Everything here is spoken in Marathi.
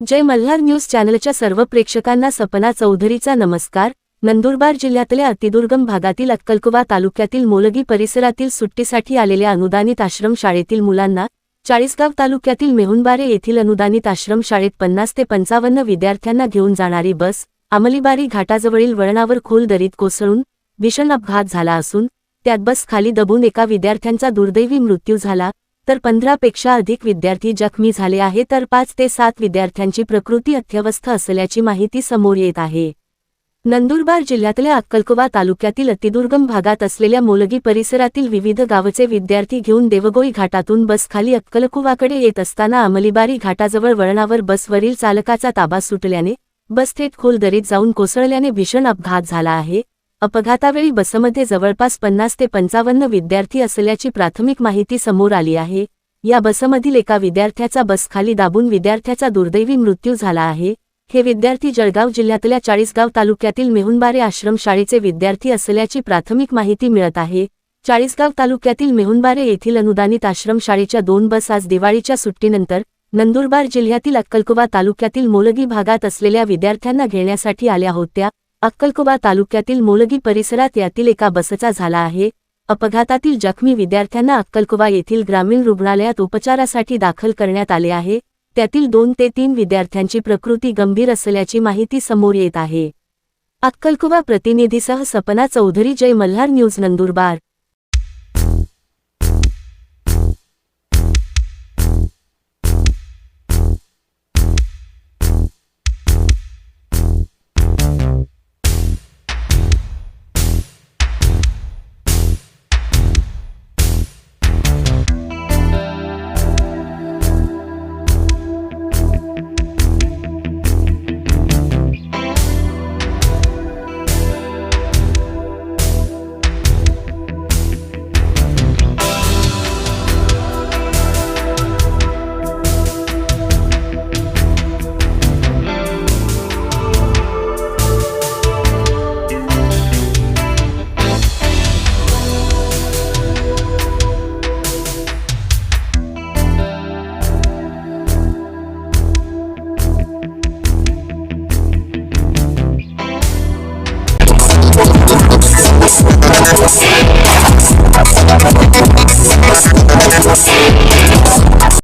जय मल्हार न्यूज चॅनलच्या सर्व प्रेक्षकांना सपना चौधरीचा नमस्कार. नंदुरबार जिल्ह्यातल्या अतिदुर्गम भागातील अक्कलकुवा तालुक्यातील मोलगी परिसरातील सुट्टीसाठी आलेल्या अनुदानित आश्रम शाळेतील मुलांना चाळीसगाव तालुक्यातील मेहुणबारे येथील अनुदानित आश्रम शाळेत पन्नास ते पंचावन्न विद्यार्थ्यांना घेऊन जाणारी बस अमलीबारी घाटाजवळील वळणावर खोल दरीत कोसळून भीषण अपघात झाला असून त्यात बस खाली दबून एका विद्यार्थ्यांचा दुर्दैवी मृत्यू झाला. तर पंधरापेक्षा अधिक विद्यार्थी जखमी झाले आहे तर पाच ते सात विद्यार्थ्यांची प्रकृती अत्यवस्थ असल्याची माहिती समोर येत आहे. नंदुरबार जिल्ह्यातल्या अक्कलकोवा तालुक्यातील अतिदुर्गम भागात असलेल्या मोलगी परिसरातील विविध गावचे विद्यार्थी घेऊन देवगोई घाटातून बसखाली अक्कलकुवाकडे येत असताना अमलीबारी घाटाजवळ वळणावर बसवरील चालकाचा ताबा सुटल्याने बस थेट खोल दरीत जाऊन कोसळल्याने भीषण अपघात झाला आहे. अपघातावेळी बसमध्ये जवळपास पन्नास ते पंचावन्न विद्यार्थी असल्याची प्राथमिक माहिती समोर आली आहे. या बसमधील एका विद्यार्थ्याचा बस खाली दाबून विद्यार्थ्याचा दुर्दैवी मृत्यू झाला आहे. हे विद्यार्थी जळगाव जिल्ह्यातल्या चाळीसगाव तालुक्यातील मेहुणबारे आश्रमशाळेचे विद्यार्थी असल्याची प्राथमिक माहिती मिळत आहे. चाळीसगाव तालुक्यातील मेहुणबारे येथील अनुदानित आश्रमशाळेच्या दोन बस आज दिवाळीच्या सुट्टीनंतर नंदुरबार जिल्ह्यातील अक्कलकुवा तालुक्यातील मोलगी भागात असलेल्या विद्यार्थ्यांना घेण्यासाठी आल्या होत्या. अक्कलकोबा तालुक्यातील मोलगी परिसरात यातील एका बसचा झाला आहे. अपघातातील जखमी विद्यार्थ्यांना अक्कलकोबा येथील ग्रामीण रुग्णालयात उपचारासाठी दाखल करण्यात आले आहे. त्यातील दोन ते तीन विद्यार्थ्यांची प्रकृती गंभीर असल्याची माहिती समोर येत आहे. अक्कलकोबा प्रतिनिधीसह सपना चौधरी जय मल्हार न्यूज नंदुरबार.